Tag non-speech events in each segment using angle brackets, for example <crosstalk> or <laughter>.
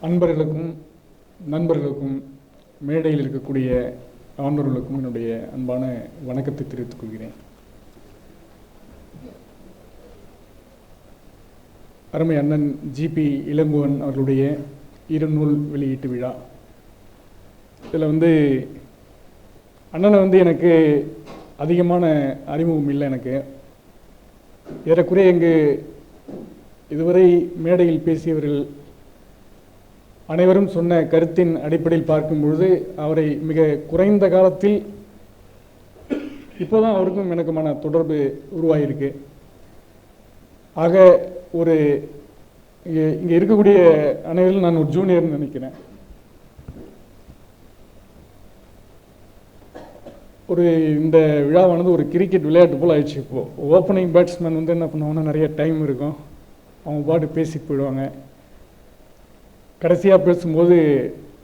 அன்பர்களுக்கும் நண்பர்களுக்கும் மேடையில் இருக்கக்கூடிய ஆண்டவர்களுக்கும் என்னுடைய அன்பான வணக்கத்தை தெரிவித்துக் கொள்கிறேன். அருமை அண்ணன் ஜிபி இளங்குவன் அவர்களுடைய இருநூல் வெளியீட்டு விழா. இதில் வந்து அண்ணனை வந்து எனக்கு அதிகமான அறிமுகம் இல்லை எனக்கு. ஏறக்குறைய இங்கு இதுவரை மேடையில் பேசியவர்கள் அனைவரும் சொன்ன கருத்தின் அடிப்படையில் பார்க்கும் பொழுது அவரை மிக குறைந்த காலத்தில் இப்போதான் அவருக்கும் எனக்குமான தொடர்பு உருவாகியிருக்கு ஆக ஒரு இங்கே இங்கே இருக்கக்கூடிய அனைவரும் நான் ஒரு ஜூனியர்னு நினைக்கிறேன். ஒரு இந்த விழாவானது ஒரு கிரிக்கெட் விளையாட்டு போல் ஆயிடுச்சு இப்போது ஓப்பனிங் பேட்ஸ்மேன் வந்து என்ன பண்ணுவாங்கன்னா நிறைய டைம் இருக்கும். அவங்க பாட்டு பேசி போயிடுவாங்க. கடைசியாக பேசும்போது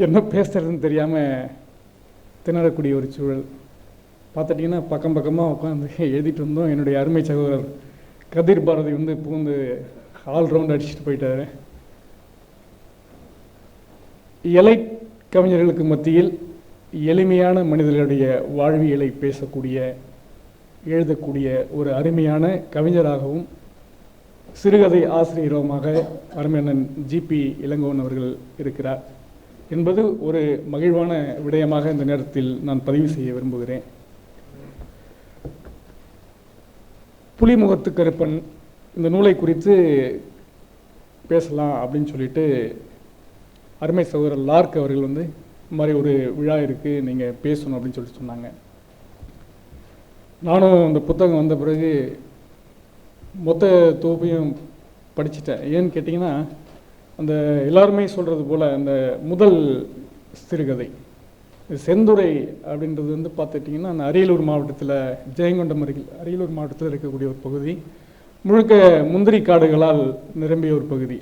என்ன பேசுறதுன்னு தெரியாமல் திணறக்கூடிய ஒரு சூழல். பார்த்துட்டிங்கன்னா பக்கம் பக்கமாக உட்காந்து எழுதிட்டு இருந்தோம் என்னுடைய அருமை சகோதரர் கதிர் பாரதி வந்து பூந்து ஆல் ரவுண்ட் அடிச்சுட்டு போயிட்டாரு. இலை கவிஞர்களுக்கு மத்தியில் எளிமையான மனிதர்களுடைய வாழ்வியலை பேசக்கூடிய எழுதக்கூடிய ஒரு அருமையான கவிஞராகவும் சிறுகதை ஆசிரியருமாக வரமேனன் ஜிபி இளங்கோவன் அவர்கள் இருக்கிறார். என்பது ஒரு மகிழ்வான விடயமாக இந்த நேரத்தில் நான் பதிவு செய்ய விரும்புகிறேன். புலிமுகத்து கருப்பன் இந்த நூலை குறித்து பேசலாம் அப்படின்னு சொல்லிட்டு அருமை சகோதரர் லார்க் அவர்கள் வந்து இந்த மாதிரி ஒரு விழா இருக்குது நீங்கள் பேசணும் அப்படின்னு சொல்லிட்டு சொன்னாங்க. நானும் இந்த புத்தகம் வந்த பிறகு மொத்த தொகுப்பையும் படிச்சிட்டேன். ஏன்னு கேட்டிங்கன்னா அந்த எல்லாருமே சொல்கிறது போல் அந்த முதல் சிறுகதை செந்துறை அப்படின்றது வந்து பார்த்துட்டிங்கன்னா அந்த அரியலூர் மாவட்டத்தில் ஜெயங்கொண்டம் அருகில் அரியலூர் மாவட்டத்தில் இருக்கக்கூடிய ஒரு பகுதி. முழுக்க முந்திரி காடுகளால் நிரம்பிய ஒரு பகுதி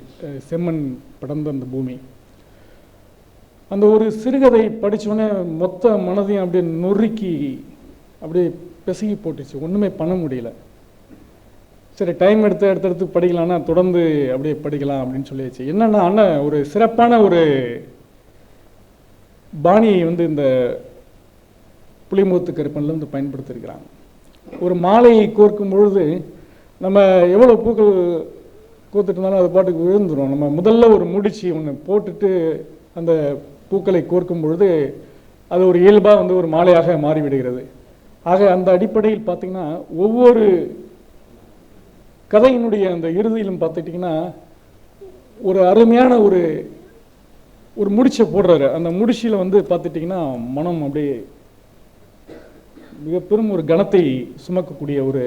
செம்மண் படர்ந்த அந்த பூமி. அந்த ஒரு சிறுகதை படித்தோடனே மொத்த மனதையும் அப்படியே நொறுக்கி அப்படியே பிசகி போட்டுச்சு. ஒன்றுமே பண்ண முடியல. சரி டைம் எடுத்து எடுத்து படிக்கலாம்னா தொடர்ந்து அப்படியே படிக்கலாம் அப்படின்னு சொல்லியாச்சு. என்னன்னா அண்ணன் ஒரு சிறப்பான ஒரு பாணியை வந்து இந்த புளிமூத்து கருப்பனில் வந்து பயன்படுத்தியிருக்கிறாங்க ஒரு மாலையை கோர்க்கும் பொழுது நம்ம எவ்வளோ பூக்கள் கோத்துட்டு இருந்தாலும் அது பாட்டுக்கு விழுந்துடும் நம்ம முதல்ல ஒரு முடிச்சு ஒன்று போட்டுட்டு அந்த பூக்களை கோர்க்கும் பொழுது அது ஒரு இயல்பாக வந்து ஒரு மாலையாக மாறிவிடுகிறது. ஆக அந்த அடிப்படையில் பார்த்திங்கன்னா ஒவ்வொரு கதையினுடைய அந்த இறுதியிலும் பார்த்துட்டிங்கன்னா ஒரு அருமையான ஒரு ஒரு முடிச்சை போடுறாரு. அந்த முடிச்சியில் வந்து பார்த்துட்டிங்கன்னா மனம் அப்படியே மிக பெரும் ஒரு கணத்தை சுமக்கக்கூடிய ஒரு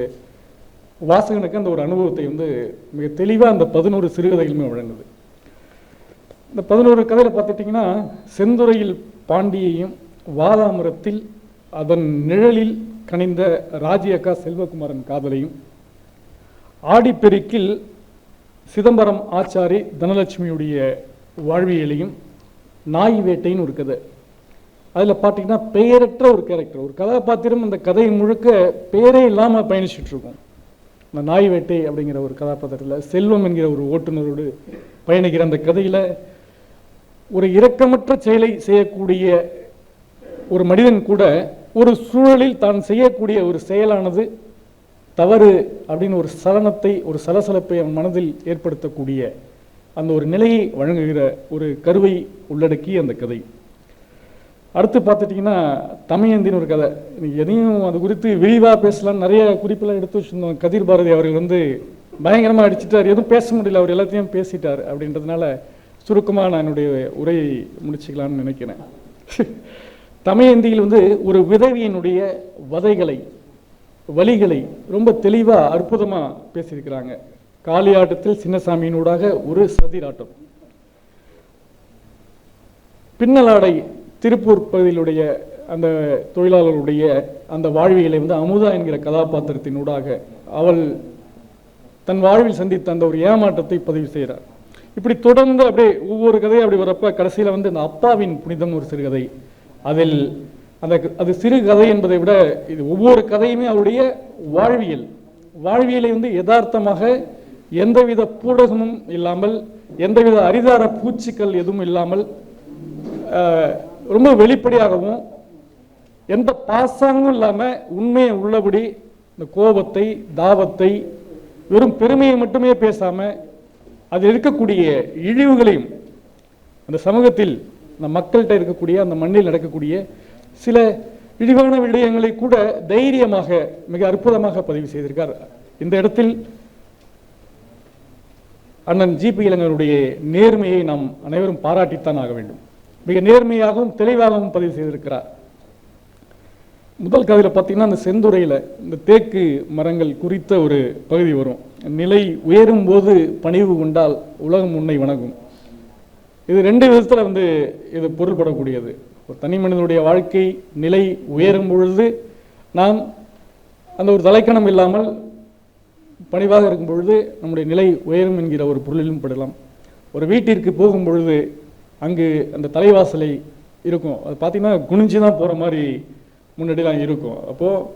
வாசகனுக்கு அந்த ஒரு அனுபவத்தை வந்து மிக தெளிவாக அந்த பதினோரு சிறுகதைகளுமே வழங்குது. இந்த பதினோரு கதையில் பார்த்துட்டிங்கன்னா செந்துறையில் பாண்டியையும் வாதாமரத்தில் அதன் நிழலில் கனிந்த ராஜி அக்கா செல்வகுமாரன் காதலையும் ஆடிப்பெருக்கில் சிதம்பரம் ஆச்சாரி தனலட்சுமியுடைய வாழ்வியலையும் நாய் வேட்டைன்னு ஒரு கதை அதில் பார்த்தீங்கன்னா பெயரற்ற ஒரு கேரக்டர் ஒரு கதாபாத்திரம் அந்த கதை முழுக்க பெயரே இல்லாமல் பயணிச்சுட்ருக்கோம். இந்த நாய் வேட்டை அப்படிங்கிற ஒரு கதாபாத்திரத்தில் செல்வம் என்கிற ஒரு ஓட்டுநரோடு பயணிக்கிற அந்த கதையில் ஒரு இரக்கமற்ற செயலை செய்யக்கூடிய ஒரு மனிதன் கூட ஒரு சூழலில் தான் செய்யக்கூடிய ஒரு செயலானது தவறு அப்படின்னு ஒரு சலனத்தை ஒரு சலசலப்பை அவன் மனதில் ஏற்படுத்தக்கூடிய அந்த ஒரு நிலையை வழங்குகிற ஒரு கருவை உள்ளடக்கி அந்த கதை. அடுத்து பார்த்துட்டிங்கன்னா தமையந்தின்னு ஒரு கதை. எதையும் அது குறித்து விரிவாக பேசலாம் நிறைய குறிப்பெல்லாம் எடுத்து வச்சுருந்தோம். கதிர் பாரதி அவர்கள் வந்து பயங்கரமாக அடிச்சிட்டார். எதுவும் பேச முடியல. அவர் எல்லாத்தையும் பேசிட்டார் அப்படின்றதுனால சுருக்கமாக நான் என்னுடைய உரையை முடிச்சுக்கலாம்னு நினைக்கிறேன். <laughs> தமையந்தியில் வந்து ஒரு விதவியினுடைய வதைகளை வழிகளை ரொம்ப தெளிவாக அற்புதமாக பேசியிருக்கிறாங்க. காளியாட்டத்தில் சின்னசாமியினூடாக ஒரு சதிராட்டம் பின்னலாடை திருப்பூர் பகுதியிலுடைய அந்த தொழிலாளர்களுடைய அந்த வாழ்வியலை வந்து அமுதா என்கிற கதாபாத்திரத்தினூடாக அவள் தன் வாழ்வில் சந்தித்த அந்த ஒரு ஏமாற்றத்தை பதிவு செய்கிறார். இப்படி தொடர்ந்து அப்படியே ஒவ்வொரு கதையும் அப்படி வரப்ப கடைசியில் வந்து இந்த அப்பாவின் புனிதம் ஒரு சிறுகதை. அதில் அந்த அது சிறு கதை என்பதை விட இது ஒவ்வொரு கதையுமே அவருடைய வாழ்வியல். வாழ்வியலை வந்து யதார்த்தமாக எந்தவித பூடகமும் இல்லாமல் எந்தவித அரிதார பூச்சிகள் எதுவும் இல்லாமல் ரொம்ப வெளிப்படையாகவும் எந்த பாசாங்கமும் இல்லாமல் உண்மையை உள்ளபடி இந்த கோபத்தை தாவத்தை வெறும் பெருமையை மட்டுமே பேசாமல் அதில் இருக்கக்கூடிய இழிவுகளையும் அந்த சமூகத்தில் அந்த மக்கள்கிட்ட இருக்கக்கூடிய அந்த மண்ணில் நடக்கக்கூடிய சில இழிவான விடயங்களை கூட தைரியமாக மிக அற்புதமாக பதிவு செய்திருக்கார். இந்த இடத்தில் அண்ணன் ஜிபி இளைஞருடைய நேர்மையை நாம் அனைவரும் பாராட்டித்தான் ஆக வேண்டும். மிக நேர்மையாகவும் தெளிவாகவும் பதிவு செய்திருக்கிறார். முதல் கதையில் பார்த்தீங்கன்னா அந்த செந்துறையில் இந்த தேக்கு மரங்கள் குறித்த ஒரு பகுதி வரும். நிலை உயரும் போது பணிவு கொண்டால் உலகம் உன்னை வணங்கும். இது ரெண்டு விதத்தில் வந்து இது பொருள்படக்கூடியது. ஒரு தனி மனிதனுடைய வாழ்க்கை நிலை உயரும் பொழுது நாம் அந்த ஒரு தலைக்கணம் இல்லாமல் பணிவாக இருக்கும் பொழுது நம்முடைய நிலை உயரும் என்கிற ஒரு பொருளிலும் படலாம். ஒரு வீட்டிற்கு போகும் பொழுது அங்கு அந்த தலைவாசலை இருக்கும். அது பார்த்தீங்கன்னா குனிஞ்சு தான் போகிற மாதிரி முன்னாடிலாம் இருக்கும். அப்போது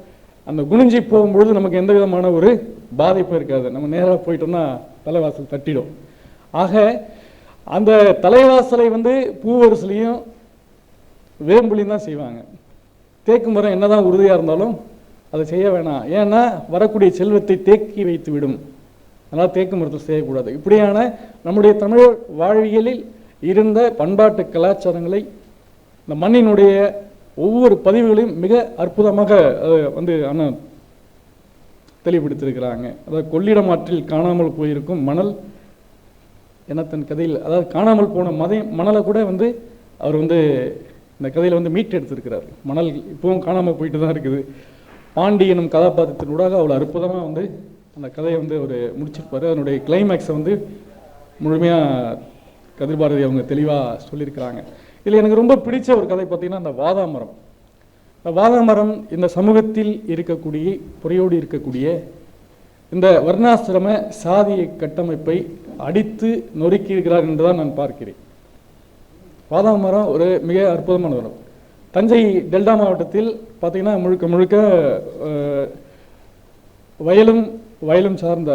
அந்த குனிஞ்சி போகும்பொழுது நமக்கு எந்த விதமான ஒரு பாதிப்பும் இருக்காது. நம்ம நேராக போயிட்டோம்னா தலைவாசல் தட்டிடும். ஆக அந்த தலைவாசலை வந்து பூவரசுலையும் வேம்புலையும் தான் செய்வாங்க. தேக்கு மரம் என்னதான் உறுதியாக இருந்தாலும் அதை செய்ய வேணாம். ஏன்னா வரக்கூடிய செல்வத்தை தேக்கி வைத்து விடும். அதனால் தேக்கு மரத்தில் செய்யக்கூடாது. இப்படியான நம்முடைய தமிழ் வாழ்வியலில் இருந்த பண்பாட்டு கலாச்சாரங்களை இந்த மண்ணினுடைய ஒவ்வொரு பதிவுகளையும் மிக அற்புதமாக வந்து அண்ணன் தெளிவுபடுத்தியிருக்கிறாங்க. அதாவது கொள்ளிடம் ஆற்றில் காணாமல் போயிருக்கும் மணல் என தன் கதையில் அதாவது காணாமல் போன மதை மணலை கூட வந்து அவர் வந்து இந்த கதையில் வந்து மீட்டு எடுத்திருக்கிறார். மணல் இப்பவும் காணாமல் போயிட்டு தான் இருக்குது. பாண்டி எனும் கதாபாத்திரத்தினூடாக அவ்வளோ அற்புதமாக வந்து அந்த கதையை வந்து அவர் முடிச்சிருப்பார். அதனுடைய கிளைமேக்ஸை வந்து முழுமையாக கதிர் பாரதி அவங்க தெளிவாக சொல்லியிருக்கிறாங்க. இதில் எனக்கு ரொம்ப பிடிச்ச ஒரு கதை பார்த்திங்கன்னா அந்த வாதாமரம். இந்த வாதாமரம் இந்த சமூகத்தில் இருக்கக்கூடிய பொறையோடு இருக்கக்கூடிய இந்த வர்ணாசிரம சாதிய கட்டமைப்பை அடித்து நொறுக்கி இருக்கிறார் என்றுதான் நான் பார்க்கிறேன். பாதாம் மரம் ஒரு மிக அற்புதமான மரம் தஞ்சை டெல்டா மாவட்டத்தில் பார்த்தீங்கன்னா முழுக்க முழுக்க வயலும் வயலும் சார்ந்த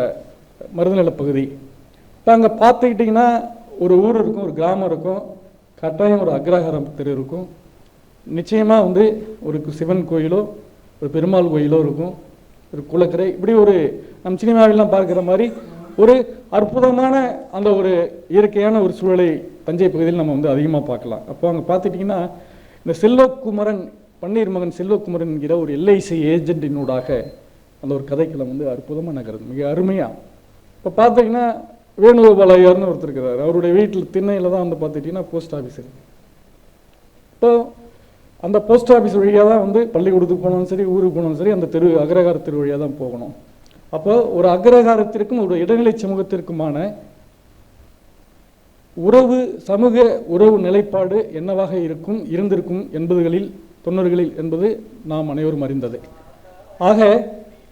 மருதநில பகுதி. இப்போ அங்கே பார்த்துக்கிட்டிங்கன்னா ஒரு ஊர் இருக்கும் ஒரு கிராமம் இருக்கும். கட்டாயம் ஒரு அக்ரஹாரம் தெரு இருக்கும். நிச்சயமாக வந்து ஒரு சிவன் கோயிலோ ஒரு பெருமாள் கோயிலோ இருக்கும். ஒரு குளக்கரை இப்படி ஒரு நம் சினிமாவிலாம் பார்க்குற மாதிரி ஒரு அற்புதமான அந்த ஒரு இயற்கையான ஒரு சூழலை தஞ்சை பகுதியில் நம்ம வந்து அதிகமாக பார்க்கலாம். அப்போ அங்கே பார்த்துட்டிங்கன்னா இந்த செல்வக்குமரன் பன்னீர் மகன் செல்வக்குமரன் என்கிற ஒரு எல்ஐசி ஏஜென்ட்டினூடாக அந்த ஒரு கதைக்களம் வந்து அற்புதமாக நகருது. மிக அருமையாக இப்போ பார்த்தீங்கன்னா வேணுகோபாலயர்னு ஒருத்தர் இருக்கிறார். அவருடைய வீட்டில் திண்ணையில் தான் வந்து பார்த்துட்டிங்கன்னா போஸ்ட் ஆஃபீஸ் இப்போ அந்த போஸ்ட் ஆஃபீஸ் வழியாக தான் வந்து பள்ளிக்கூடத்துக்கு போனாலும் சரி ஊருக்கு போனாலும் சரி அந்த தெரு அக்ரஹார தெரு வழியாக தான் போகணும். அப்போ ஒரு அக்ரகாரத்திற்கும் ஒரு இடைநிலை சமூகத்திற்குமான உறவு சமூக உறவு நிலைப்பாடு என்னவாக இருக்கும் இருந்திருக்கும் என்பதுகளில் தொண்ணூறுகளில் என்பது நாம் அனைவரும் அறிந்தது. ஆக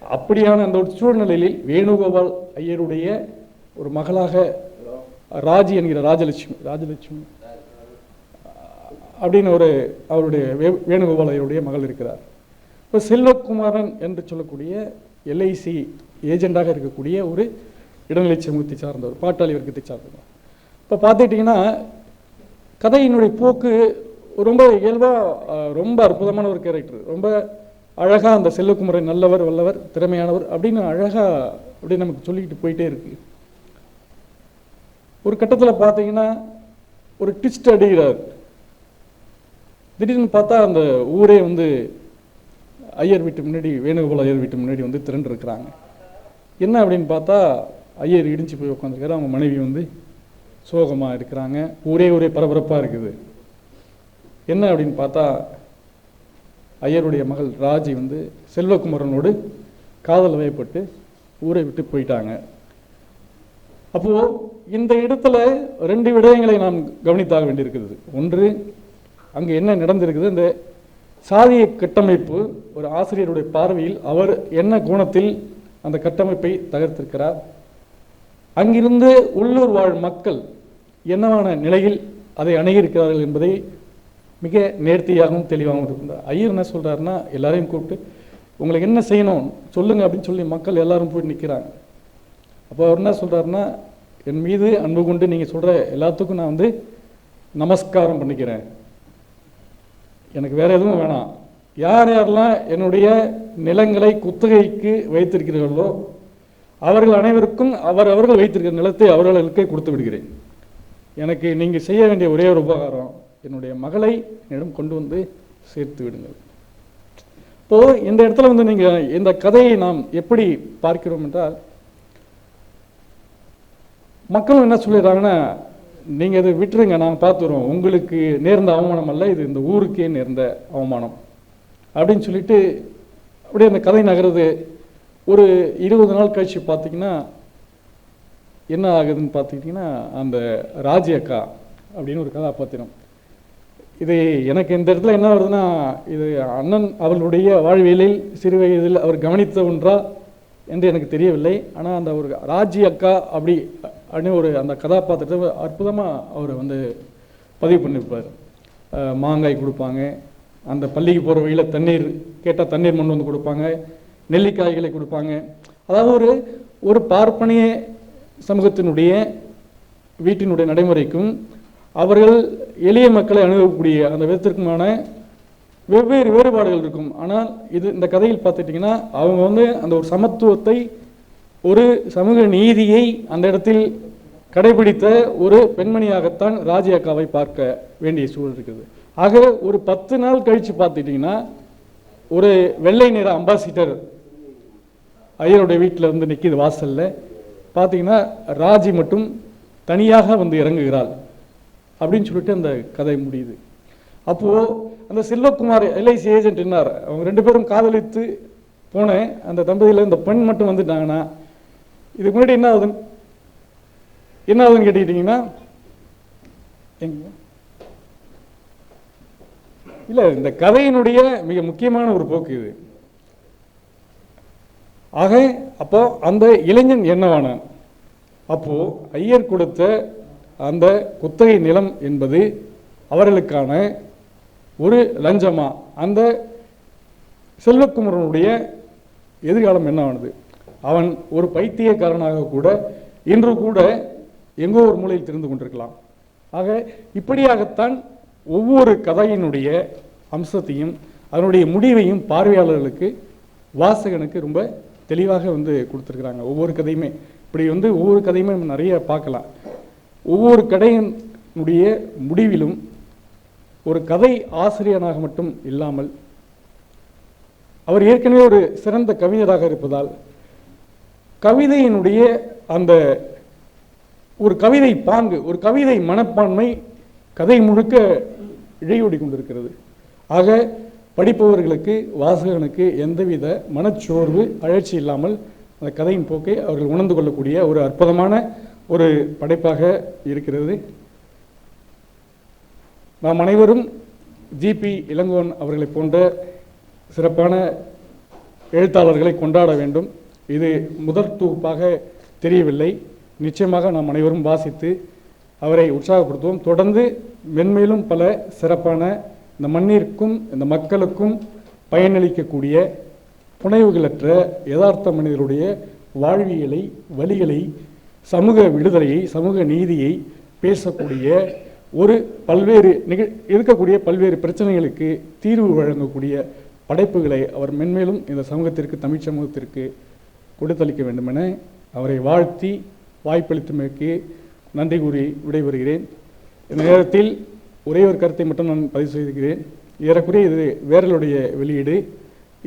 அப்படியான அந்த ஒரு சூழ்நிலையில் வேணுகோபால் ஐயருடைய ஒரு மகளாக ராஜி என்கிற ராஜலட்சுமி ராஜலட்சுமி அப்படின்னு ஒரு அவருடைய வே- வேணுகோபால் ஐயருடைய மகள் இருக்கிறார். இப்போ செல்வகுமாரன் என்று சொல்லக்கூடிய எல்ஐசி ஏஜெண்டாக இருக்கக்கூடிய ஒரு இடைநிலை சமூகத்தை சார்ந்தவர் பாட்டாளி வர்க்கத்தை சார்ந்தவர். இப்போ பார்த்துக்கிட்டிங்கன்னா கதையினுடைய போக்கு ரொம்ப இயல்பாக ரொம்ப அற்புதமான ஒரு கேரக்டர் ரொம்ப அழகாக அந்த செல்வகுமாரன் நல்லவர் வல்லவர் திறமையானவர் அப்படின்னு அழகாக அப்படி நமக்கு சொல்லிக்கிட்டு போயிட்டே இருக்கு. ஒரு கட்டத்தில் பார்த்தீங்கன்னா ஒரு ட்விஸ்ட் அடிக்கிறார். திடீர்னு பார்த்தா அந்த ஊரே வந்து ஐயர் வீட்டு முன்னாடி வேணுகோபால் ஐயர் வீட்டு முன்னாடி வந்து திரண்டு இருக்கிறாங்க என்ன அப்படின்னு பார்த்தா ஐயர் இடிஞ்சு போய் உட்காந்துருக்காரு அவங்க மனைவி வந்து சோகமாக இருக்கிறாங்க. ஊரே ஒரே பரபரப்பாக இருக்குது. என்ன அப்படின்னு பார்த்தா ஐயருடைய மகள் ராஜி வந்து செல்வகுமரனோடு காதல் வயப்பட்டு ஊரை விட்டு போயிட்டாங்க. அப்போது இந்த இடத்துல ரெண்டு விடயங்களை நாம் கவனித்தாக வேண்டியிருக்கிறது. ஒன்று அங்கே என்ன நடந்திருக்குது? இந்த சாதிய கட்டமைப்பு ஒரு ஆசிரியருடைய பார்வையில் அவர் என்ன கோணத்தில் அந்த கட்டமைப்பை தகர்த்திருக்கிறார். அங்கிருந்து உள்ளூர் வாழ் மக்கள் என்னவான நிலையில் அதை அணுகியிருக்கிறார்கள் என்பதை மிக நேர்த்தியாகவும் தெளிவாகவும் இருக்கின்றார் ஐயர் என்ன சொல்கிறாருன்னா எல்லாரையும் கூப்பிட்டு உங்களுக்கு என்ன செய்யணும்? சொல்லுங்கள் அப்படின்னு சொல்லி மக்கள் எல்லாரும் போய் நிற்கிறாங்க அப்போ அவர் என்ன சொல்கிறாருன்னா என் மீது அன்பு கொண்டு நீங்கள் சொல்கிற எல்லாத்துக்கும் நான் வந்து நமஸ்காரம் பண்ணிக்கிறேன். எனக்கு வேறு எதுவும் வேணாம். யார் யாரெல்லாம் என்னுடைய நிலங்களை குத்தகைக்கு வைத்திருக்கிறீர்களோ அவர்கள் அனைவருக்கும் அவர் அவர்கள் வைத்திருக்கிற நிலத்தை அவர்களுக்கே கொடுத்து விடுகிறேன். எனக்கு நீங்கள் செய்ய வேண்டிய ஒரே ஒரு உபகாரம் என்னுடைய மகளை என்னிடம் கொண்டு வந்து சேர்த்து விடுங்கள். இப்போ இந்த இடத்துல வந்து நீங்கள் இந்த கதையை நாம் எப்படி பார்க்கிறோம் என்றால் மக்களும் என்ன சொல்லிடுறாங்கன்னா நீங்கள் இதை விட்டுருங்க நாங்கள் பார்த்துறோம். உங்களுக்கு நேர்ந்த அவமானம் அல்ல இது இந்த ஊருக்கே நேர்ந்த அவமானம். அப்படின்னு சொல்லிட்டு அப்படியே அந்த கதை நகருது. ஒரு இருபது நாள் கழிச்சு பார்த்தீங்கன்னா என்ன ஆகுதுன்னு பார்த்துக்கிட்டிங்கன்னா அந்த ராஜி அக்கா அப்படின்னு ஒரு கதாபாத்திரம். இது எனக்கு இந்த இடத்துல என்ன வருதுன்னா இது அண்ணன் அவர்களுடைய வாழ்வியலில் சிறு வயதில் அவர் கவனித்த ஒன்றா என்று எனக்கு தெரியவில்லை. ஆனால் அந்த ஒரு ராஜி அக்கா அப்படி அப்படின்னு ஒரு அந்த கதாபாத்திரத்தை அற்புதமாக அவர் வந்து பதிவு பண்ணியிருப்பார் மாங்காய் கொடுப்பாங்க. அந்த பள்ளிக்கு போகிற வழியில் தண்ணீர் கேட்டால் தண்ணீர் மண் வந்து கொடுப்பாங்க நெல்லிக்காய்களை கொடுப்பாங்க. அதாவது ஒரு ஒரு பார்ப்பனிய சமூகத்தினுடைய வீட்டினுடைய நடைமுறைக்கும் அவர்கள் எளிய மக்களை அணுகக்கூடிய அந்த விதத்திற்குமான வெவ்வேறு வேறுபாடுகள் இருக்கும். ஆனால் இது இந்த கதையில் பார்த்துட்டிங்கன்னா அவங்க வந்து அந்த ஒரு சமத்துவத்தை ஒரு சமூக நீதியை அந்த இடத்தில் கடைபிடித்த ஒரு பெண்மணியாகத்தான் ராஜி அக்காவை பார்க்க வேண்டிய சூழல் இருக்குது. ஆக ஒரு பத்து நாள் கழித்து பார்த்துட்டிங்கன்னா ஒரு வெள்ளை நிற அம்பாசிடர் ஐயருடைய வீட்டில் வந்து நிற்கிது வாசல்ல. பார்த்தீங்கன்னா ராஜி மட்டும் தனியாக வந்து இறங்குகிறாள். அப்படின்னு சொல்லிட்டு அந்த கதை முடியுது. அப்போது அந்த செல்வகுமார் எல்ஐசி ஏஜென்ட் என்னார்? அவங்க ரெண்டு பேரும் காதலித்து போனேன் அந்த தம்பதியில் இந்த பெண் மட்டும் வந்துட்டாங்கன்னா இதுக்கு முன்னாடி என்ன ஆகுதுன்னு? என்ன ஆகுதுன்னு கேட்டுக்கிட்டிங்கன்னா எங்க? இல்லை இந்த கதையினுடைய மிக முக்கியமான ஒரு போக்கு இது. ஆக அப்போ அந்த இளைஞன் என்னவானான்? அப்போ ஐயர் கொடுத்த அந்த குத்தகை நிலம் என்பது அவர்களுக்கான ஒரு லஞ்சமா? அந்த செல்வக்குமரனுடைய எதிர்காலம் என்னவானது? அவன் ஒரு பைத்தியக்காரனாக கூட இன்று கூட எங்கோ ஒரு மூலையில் தெரிந்து கொண்டிருக்கலாம். ஆக இப்படியாகத்தான் ஒவ்வொரு கதையினுடைய அம்சத்தையும் அதனுடைய முடிவையும் பார்வையாளர்களுக்கு வாசகனுக்கு ரொம்ப தெளிவாக வந்து கொடுத்துருக்குறாங்க. ஒவ்வொரு கதையுமே. இப்படி வந்து ஒவ்வொரு கதையுமே நம்ம நிறைய பார்க்கலாம். ஒவ்வொரு கதையினுடைய முடிவிலும் ஒரு கதை ஆசிரியனாக மட்டும் இல்லாமல் அவர் ஏற்கனவே ஒரு சிறந்த கவிஞராக இருப்பதால் கவிதையினுடைய அந்த ஒரு கவிதை பாங்கு ஒரு கவிதை மனப்பான்மை கதை முழுக்க இழையோடி கொண்டிருக்கிறது ஆக படிப்பவர்களுக்கு வாசகனுக்கு எந்தவித மனச்சோர்வு அழற்சி இல்லாமல் அந்த கதையின் போக்கை அவர்கள் உணர்ந்து கொள்ளக்கூடிய ஒரு அற்புதமான ஒரு படைப்பாக இருக்கிறது. நாம் அனைவரும் ஜிபி இளங்கோன் அவர்களை போன்ற சிறப்பான எழுத்தாளர்களை கொண்டாட வேண்டும். இது முதற் தொகுப்பாக தெரியவில்லை. நிச்சயமாக நாம் அனைவரும் வாசித்து அவரை உற்சாகப்படுத்துவோம். தொடர்ந்து மென்மேலும் பல சிறப்பான இந்த மண்ணிற்கும் இந்த மக்களுக்கும் பயனளிக்கக்கூடிய புனைவுகளற்ற யதார்த்த மனிதருடைய வாழ்வியலை வழிகளை சமூக விடுதலையை சமூக நீதியை பேசக்கூடிய ஒரு பல்வேறு நிக இருக்கக்கூடிய பல்வேறு பிரச்சனைகளுக்கு தீர்வு வழங்கக்கூடிய படைப்புகளை அவர் மென்மேலும் இந்த சமூகத்திற்கு தமிழ் சமூகத்திற்கு கொடுத்தளிக்க வேண்டுமென அவரை வாழ்த்தி வாய்ப்பளித்தமைக்கு நன்றி கூறி விடைபெறுகிறேன். இந்த நேரத்தில் ஒரே ஒரு கருத்தை மட்டும் நான் பதிவு செய்திருக்கிறேன் ஏறக்குறைய இது வேரலுடைய வெளியீடு.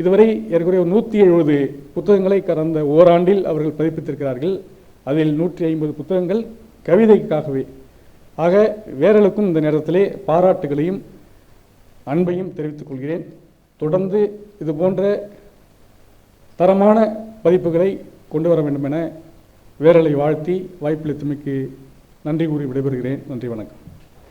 இதுவரை ஏறக்குறைய நூற்றி எழுபது புத்தகங்களை கடந்த ஓராண்டில் அவர்கள் பதிப்பித்திருக்கிறார்கள். அதில் நூற்றி ஐம்பது புத்தகங்கள் கவிதைக்காகவே. ஆக வேரலுக்கும் இந்த நேரத்திலே பாராட்டுகளையும் அன்பையும் தெரிவித்துக் கொள்கிறேன். தொடர்ந்து இது போன்ற தரமான பதிப்புகளை கொண்டு வர வேண்டும் என வேரலை வாழ்த்தி வாய்ப்பளித்தமைக்கு நன்றி கூறி விடைபெறுகிறேன். நன்றி வணக்கம்.